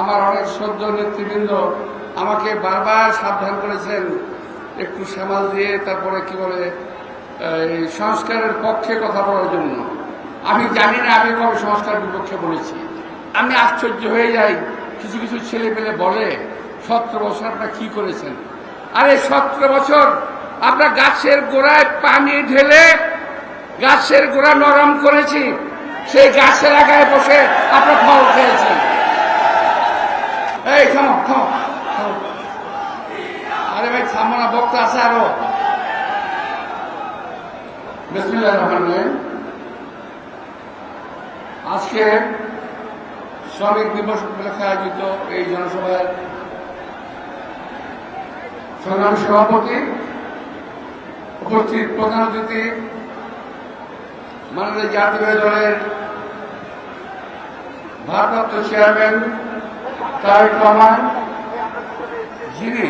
আমার অনেক সদ্য নেতৃবৃন্দ আমাকে বারবার সাবধান করেছেন একটু সামাল দিয়ে তারপরে কি বলে সংস্কারের পক্ষে কথা বলার জন্য। আমি জানি না আমি কবে সংস্কার বিপক্ষে বলেছি। আমি আশ্চর্য হয়ে যাই। কিছু কিছু ছেলে পেলে বলে, সতেরো বছর আপনারা কি করেছেন? আরে সতেরো বছর আমরা গাছের গোড়ায় পানি ঢেলে গাছের গোড়া নরম করেছি। সেই গাছের আগায় বসে আমরা ফল খেয়েছি এই থামো থামো থামো। আরে ভাই আছে আরও আজকে শ্রমিক দিবস উপলক্ষে আয়োজিত এই জনসভায় সংগ্রামী সভাপতি, উপস্থিত প্রধান অতিথি, মাননীয় জাতীয় দলের ভারপ্রাপ্ত চেয়ারম্যান তারেক রহমান, যিনি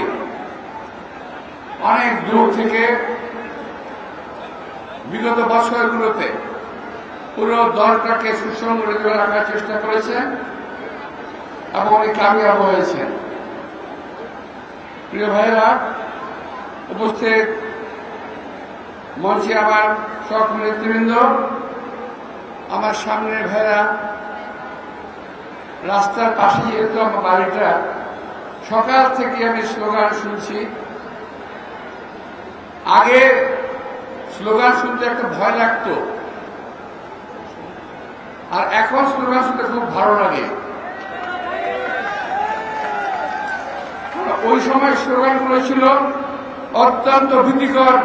অনেক দূর থেকে বিগত বছরগুলোতে পুরো দলটাকে সুসংগঠিত রাখার চেষ্টা করেছেন এবং অনেক কামিয়াব হয়েছেন প্রিয় ভাইরা উপস্থিত মঞ্চে আমার সকল নেতৃবৃন্দ, আমার সামনের ভাইরা রাস্তার পাশে যেহেতু আমার বাড়িটা, সকাল থেকে আমি স্লোগান শুনছি। আগে স্লোগান শুনতে একটা ভয় লাগতো। আর এখন স্লোগান শুনতে খুব ভালো লাগে। ওই সময় স্লোগানগুলো ছিল, অত্যন্ত ভীতিকর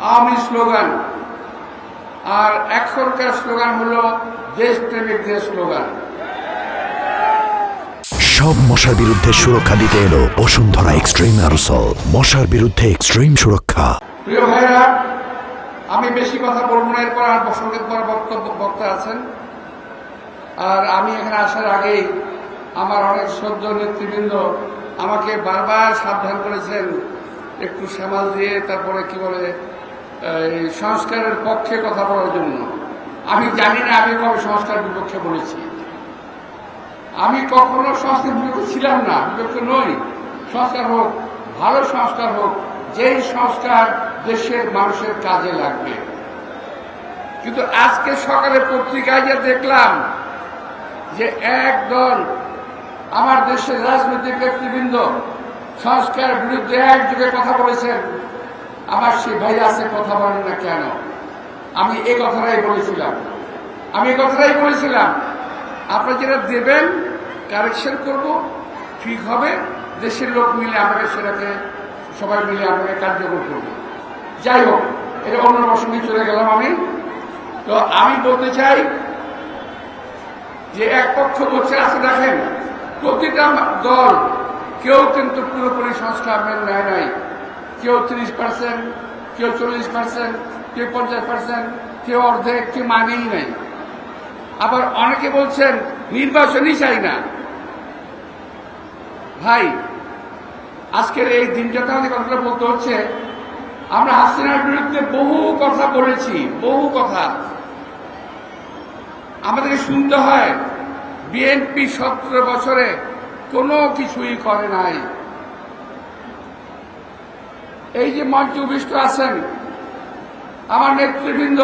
আওয়ামী স্লোগান। আর এখনকার স্লোগান হলো দেশপ্রেমিকদের স্লোগান। সব মশার বিরুদ্ধে সুরক্ষা দিতে এলো বসুন্ধরা এক্সট্রিম অ্যারোসল। মশার বিরুদ্ধে এক্সট্রিম সুরক্ষা। প্রিয় ভাইরা আমি বেশি কথা বলব না, এরপর আর বসন্তের পর বক্তব্য বক্তা আছেন। আর আমি এখানে আসার আগেই আমার অনেক সদ্য নেতৃবৃন্দ আমাকে বারবার সাবধান করেছেন, একটু সামাল দিয়ে তারপরে কি বলে সংস্কারের পক্ষে কথা বলার জন্য। আমি জানি না আমি কবে সংস্কার বিপক্ষে বলেছি। আমি কখনো সংস্কার বিপক্ষে ছিলাম না বিপক্ষে নই। সংস্কার হোক, ভালো সংস্কার হোক, যেই সংস্কার দেশের মানুষের কাজে লাগবে। কিন্তু আজকে সকালে পত্রিকায় যে দেখলাম যে একদল আমার দেশের রাজনৈতিক নেতৃবৃন্দ সংস্কার বিরুদ্ধে একযোগে কথা বলেছেন। আমার সেই ভাই আছে, কথা বলেন না কেন? আমি এই কথাটাই বলেছিলাম। আমি এই কথাটাই বলেছিলাম আপনারা যেটা দেবেন কারেকশন করব, ঠিক হবে। দেশের লোক মিলে আপনাকে সেটাকে, সবাই মিলে আপনাকে কার্যকর করব। যাই হোক, এটা অন্য প্রসঙ্গে চলে গেলাম আমি। তো আমি বলতে চাই যে এক পক্ষ বলছে আছে দেখেন, প্রতিটা দল, কেউ কিন্তু পুরোপুরি সংস্কার মেনে নেয় নাই। কেউ ত্রিশ পার্সেন্ট কেউ চল্লিশ পার্সেন্ট কেউ পঞ্চাশ পার্সেন্ট কেউ অর্ধেক, কেউ মানেই নাই। আবার অনেকে বলছেন, নির্বাচনই চাই না। ভাই, আজকের এই দিনটাতে আমাদের কথাটা বলতে হচ্ছে, আমরা হাসিনার বিরুদ্ধে বহু কথা বলেছি, বহু কথা। আমাদেরকে শুনতে হয়, বিএনপি সতেরো বছরে কোনো কিছুই করে নাই। এই যে মঞ্চ উপবিষ্ট আছেন, আমার নেতৃবৃন্দ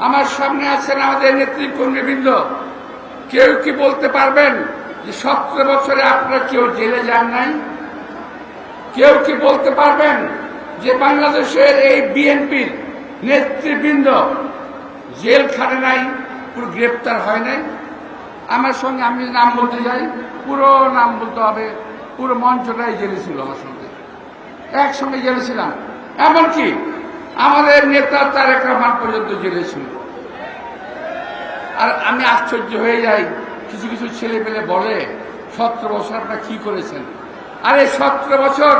আমার সামনে আছেন আমাদের নেতৃকর্মীবৃন্দ কেউ কি বলতে পারবেন যে সতেরো বছরে আপনারা কেউ জেলে যান নাই? কেউ কি বলতে পারবেন যে বাংলাদেশের এই বিএনপির নেতৃবৃন্দ জেল খাটে নাই, পুরো গ্রেপ্তার হয় নাই? আমার সঙ্গে আমি নাম বলতে যাই, পুরো নাম বলতে হবে, পুরো মঞ্চটাই জেলে ছিল আমার সঙ্গে। একসঙ্গে জেলে ছিলাম এমনকি আমাদের নেতা তারেক রহমান পর্যন্ত জেলে ছিল। আর আমি আশ্চর্য হয়ে যাই, কিছু কিছু ছেলে পেলে বলে, সতেরো বছর আপনারা কি করেছেন? আরে, সতেরো বছর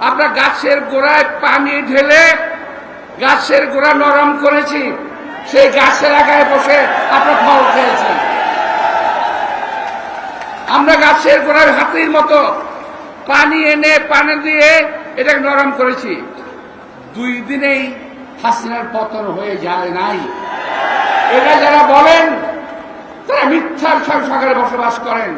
আমরা গাছের গোড়ায় পানি ঢেলে গাছের গোড়া নরম করেছি, সেই গাছের আগায় বসে আপনার ফল খেয়েছি। আমরা গাছের গোড়ায় হাতির মতো পানি এনে পানি দিয়ে এটাকে নরম করেছি। দুই দিনেই হাসিনার পতন হয়ে যায় নাই। এরা যারা বলেন, তারা মিথ্যার সব সকালে বসবাস করেন।